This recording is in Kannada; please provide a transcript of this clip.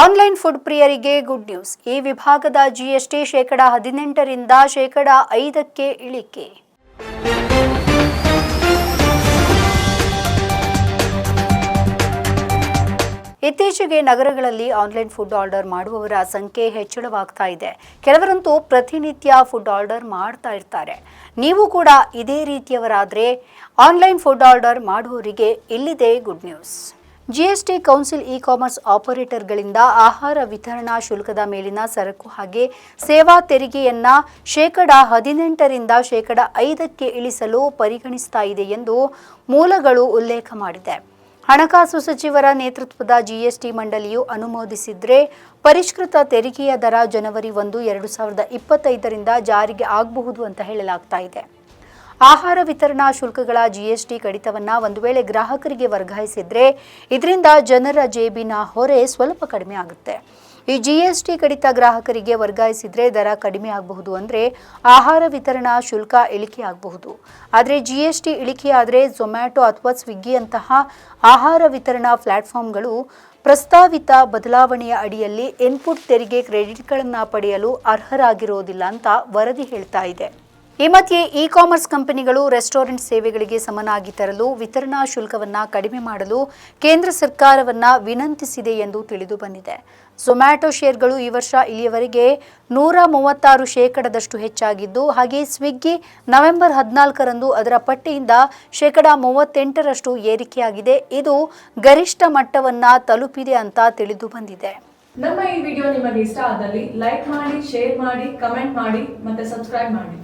ಆನ್ಲೈನ್ ಫುಡ್ ಪ್ರಿಯರಿಗೆ ಗುಡ್ ನ್ಯೂಸ್. ಈ ವಿಭಾಗದ ಜಿಎಸ್ಟಿ ಶೇಕಡ ಹದಿನೆಂಟರಿಂದ ಶೇಕಡ ಐದಕ್ಕೆ ಇಳಿಕೆ. ಇತ್ತೀಚೆಗೆ ನಗರಗಳಲ್ಲಿ ಆನ್ಲೈನ್ ಫುಡ್ ಆರ್ಡರ್ ಮಾಡುವವರ ಸಂಖ್ಯೆ ಹೆಚ್ಚಳವಾಗ್ತಾ ಇದೆ. ಕೆಲವರಂತೂ ಪ್ರತಿನಿತ್ಯ ಫುಡ್ ಆರ್ಡರ್ ಮಾಡ್ತಾ ಇರ್ತಾರೆ. ನೀವು ಕೂಡ ಇದೇ ರೀತಿಯವರಾದರೆ ಆನ್ಲೈನ್ ಫುಡ್ ಆರ್ಡರ್ ಮಾಡುವವರಿಗೆ ಇಲ್ಲಿದೆ good news. GST council e commerce ಆಪರೇಟರ್ಗಳಿಂದ ಆಹಾರ ವಿತರಣಾ ಶುಲ್ಕದ ಮೇಲಿನ ಸರಕು ಹಾಗೆ ಸೇವಾ ತೆರಿಗೆಯನ್ನ ಶೇಕಡ ಹದಿನೆಂಟರಿಂದ ಶೇಕಡ ಐದಕ್ಕೆ ಇಳಿಸಲು ಪರಿಗಣಿಸ್ತಾ ಇದೆ ಎಂದು ಮೂಲಗಳು ಉಲ್ಲೇಖ ಮಾಡಿದೆ. ಹಣಕಾಸು ಸಚಿವರ ನೇತೃತ್ವದ ಜಿಎಸ್ಟಿ ಮಂಡಳಿಯು ಅನುಮೋದಿಸಿದ್ರೆ ಪರಿಷ್ಕೃತ ತೆರಿಗೆಯ ದರ ಜನವರಿ ಒಂದು, ಎರಡು ಸಾವಿರದ ಇಪ್ಪತ್ತೈದರಿಂದ ಜಾರಿಗೆ ಆಗಬಹುದು ಅಂತ ಹೇಳಲಾಗ್ತಾ ಇದೆ. ಆಹಾರ ವಿತರಣಾ ಶುಲ್ಕಗಳ ಜಿಎಸ್ಟಿ ಕಡಿತವನ್ನ ಒಂದು ವೇಳೆ ಗ್ರಾಹಕರಿಗೆ ವರ್ಗಾಯಿಸಿದ್ರೆ ಇದರಿಂದ ಜನರ ಜೇಬಿನ ಹೊರೆ ಸ್ವಲ್ಪ ಕಡಿಮೆ ಆಗುತ್ತೆ. ಈ ಜಿಎಸ್ಟಿ ಕಡಿತ ಗ್ರಾಹಕರಿಗೆ ವರ್ಗಾಯಿಸಿದ್ರೆ ದರ ಕಡಿಮೆ ಆಗಬಹುದು ಅಂದ್ರೆ ಆಹಾರ ವಿತರಣಾ ಶುಲ್ಕ ಇಳಿಕೆ ಆಗಬಹುದು. ಆದರೆ ಜಿಎಸ್ಟಿ ಇಳಿಕೆಯಾದರೆ ಝೊಮ್ಯಾಟೊ ಅಥವಾ ಸ್ವಿಗ್ಗಿಯಂತಹ ಆಹಾರ ವಿತರಣಾ ಪ್ಲಾಟ್ಫಾರ್ಮ್ಗಳು ಪ್ರಸ್ತಾವಿತ ಬದಲಾವಣೆಯ ಅಡಿಯಲ್ಲಿ ಇನ್ಪುಟ್ ತೆರಿಗೆ ಕ್ರೆಡಿಟ್ಗಳನ್ನು ಪಡೆಯಲು ಅರ್ಹರಾಗಿರೋದಿಲ್ಲ ಅಂತ ವರದಿ ಹೇಳ್ತಾ ಇದೆ. ಈ ಮಧ್ಯೆ ಇ ಕಾಮರ್ಸ್ ಕಂಪನಿಗಳು ರೆಸ್ಟೋರೆಂಟ್ ಸೇವೆಗಳಿಗೆ ಸಮನಾಗಿ ತರಲು ವಿತರಣಾ ಶುಲ್ಕವನ್ನು ಕಡಿಮೆ ಮಾಡಲು ಕೇಂದ್ರ ಸರ್ಕಾರವನ್ನು ವಿನಂತಿಸಿದೆ ಎಂದು ತಿಳಿದು ಬಂದಿದೆ. ಝೊಮ್ಯಾಟೊ ಶೇರ್ಗಳು ಈ ವರ್ಷ ಇಲ್ಲಿಯವರೆಗೆ ನೂರ ಮೂವತ್ತಾರು ಶೇಕಡದಷ್ಟು ಹೆಚ್ಚಾಗಿದ್ದು, ಹಾಗೆ ಸ್ವಿಗ್ಗಿ ನವೆಂಬರ್ ಹದಿನಾಲ್ಕರಂದು ಅದರ ಪಟ್ಟಿಯಿಂದ ಶೇಕಡ ಮೂವತ್ತೆಂಟರಷ್ಟು ಏರಿಕೆಯಾಗಿದೆ. ಇದು ಗರಿಷ್ಠ ಮಟ್ಟವನ್ನು ತಲುಪಿದೆ ಅಂತ ತಿಳಿದು ಬಂದಿದೆ. ನಮ್ಮ ಈ ವಿಡಿಯೋ ನಿಮಗೆ ಇಷ್ಟ ಆದಲ್ಲಿ ಲೈಕ್ ಮಾಡಿ, ಶೇರ್ ಮಾಡಿ, ಕಮೆಂಟ್ ಮಾಡಿ, ಮತ್ತೆ ಸಬ್ಸ್ಕ್ರೈಬ್ ಮಾಡಿ.